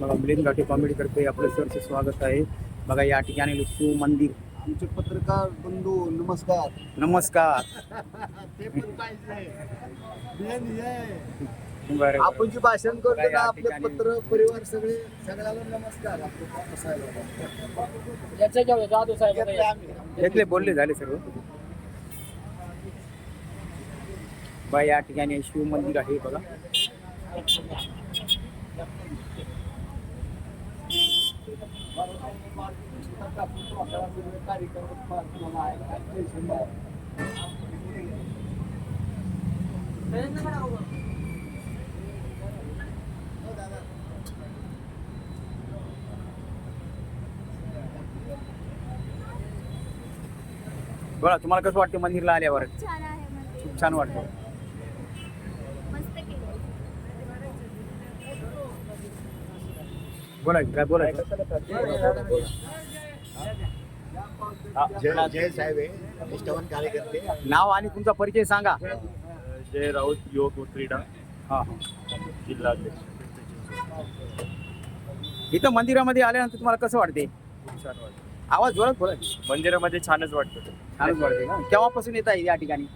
बघा मिलिंद घाटे कॉमेडी करते आपलं सरचे स्वागत आहे. बघा या ठिकाणी शिव मंदिर. आमचे पत्रकार बंधू नमस्कार. नमस्कार. ते पण पाहिजे. मेन हे आहे. बरं. आपण जे भाषण करतो ना आपले. पत्र परिवार सगळे सगळ्याला नमस्कार. आपलं. याच्या जाधव साहेब आम्ही. घेतले बोलले झाले सर्व. बा या ठिकाणी शिव मंदिर आहे बघा. बघा तुम्हाला कसं वाटतं मंदिरला आल्यावर? खूप छान वाटतं. बोला काय बोलायचं? जय जय साहेब आहे. निष्ठावान कार्यकर्ते. नाव आणि तुमचा परिचय सांगा. जय राऊत युवक व क्रीडा. हा जिल्हा इथं मंदिरामध्ये आल्यानंतर तुम्हाला कसं वाटते? खूप छान वाटतं. आवाज जोरात बोला मंदिरामध्ये छानच वाटतं. छानच वाटते केव्हापासून येत आहे या ठिकाणी?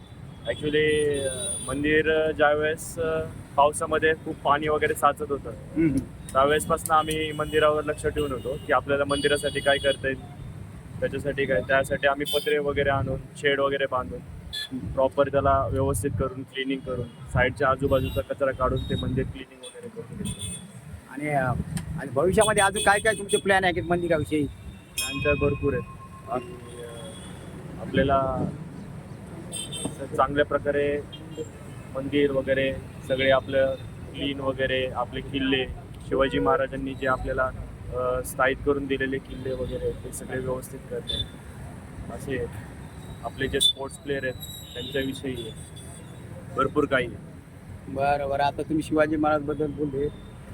ऍक्च्युली मंदिर ज्यावेळेस पावसामध्ये खूप पाणी वगैरे साचत होतं. हम्म. त्यावेळेसपासून आम्ही मंदिरावर लक्ष ठेवून होतो की आपल्याला मंदिरासाठी काय करता येईल त्याच्यासाठी काय? त्यासाठी आम्ही पत्रे वगैरे आणून शेड वगैरे बांधून प्रॉपर त्याला व्यवस्थित करून क्लिनिंग करून साईडच्या आजूबाजूचा कचरा काढून ते मंदिर क्लिनिंग वगैरे करून घेतो. आणि आणि भविष्यामध्ये अजून काय काय तुमचे प्लॅन आहे मंदिराविषयी? त्यांच्या भरपूर आहेत. आणि आपल्याला चांगल्या प्रकारे मंदिर वगैरे सगळे आपलं क्लीन वगैरे आपले किल्ले. शिवाजी महाराजांनी जे आपल्याला अं, स्थायिक करून दिलेले किल्ले वगैरे ते सगळे व्यवस्थित करणे असे आपले जे स्पोर्ट्स प्लेअर आहेत त्यांच्याविषयी आहे. भरपूर काही आहे. बरं बरं. आता तुम्ही शिवाजी महाराजबद्दल बोलले.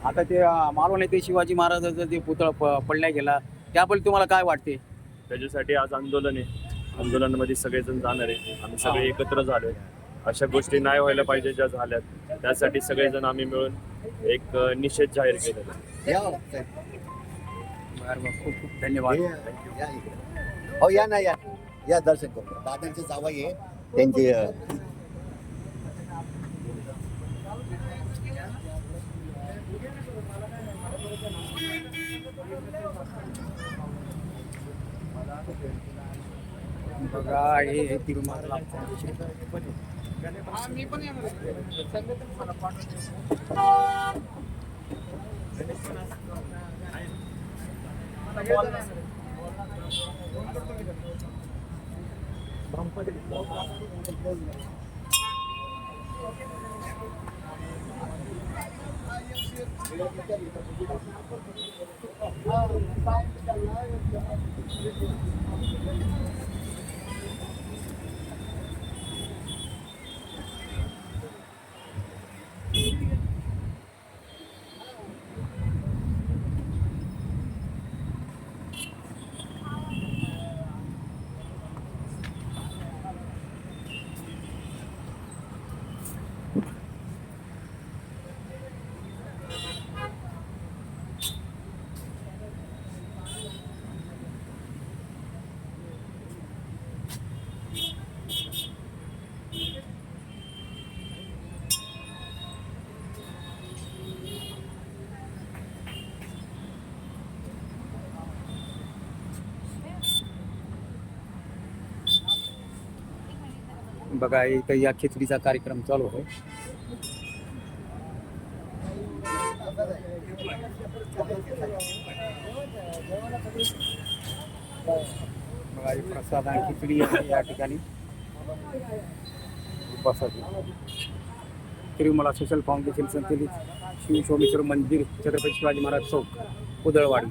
आता ते मालवण येथे शिवाजी महाराजाचं ते पुतळा प- पडल्या गेला त्याबद्दल तुम्हाला काय वाटते? त्याच्यासाठी आज आंदोलन आहे. आंदोलनामध्ये सगळेजण जाणार आहे. आम्ही सगळे एकत्र झालोय. अशा गोष्टी नाही व्हायला पाहिजे ज्या झाल्यात. त्यासाठी सगळेजण आम्ही मिळून एक निषेध जाहीर केलेला आहे. या. साहेब. बरं बरं. खूप खूप धन्यवाद. हे, या इकडे. हो या ना या. या दर्शन करतो दादांचे जावाई आहे. त्यांचे अ, बघा हे तिरुमला मी पण येणार बघा इथं या खिचडीचा कार्यक्रम चालू आहे. बघा प्रसाद आणि खिचडी आहे या ठिकाणी. उपासाची तिरुमला सोशल फाउंडेशन संचलित शिव सोमेश्वर मंदिर छत्रपती शिवाजी महाराज चौक उदळवाडी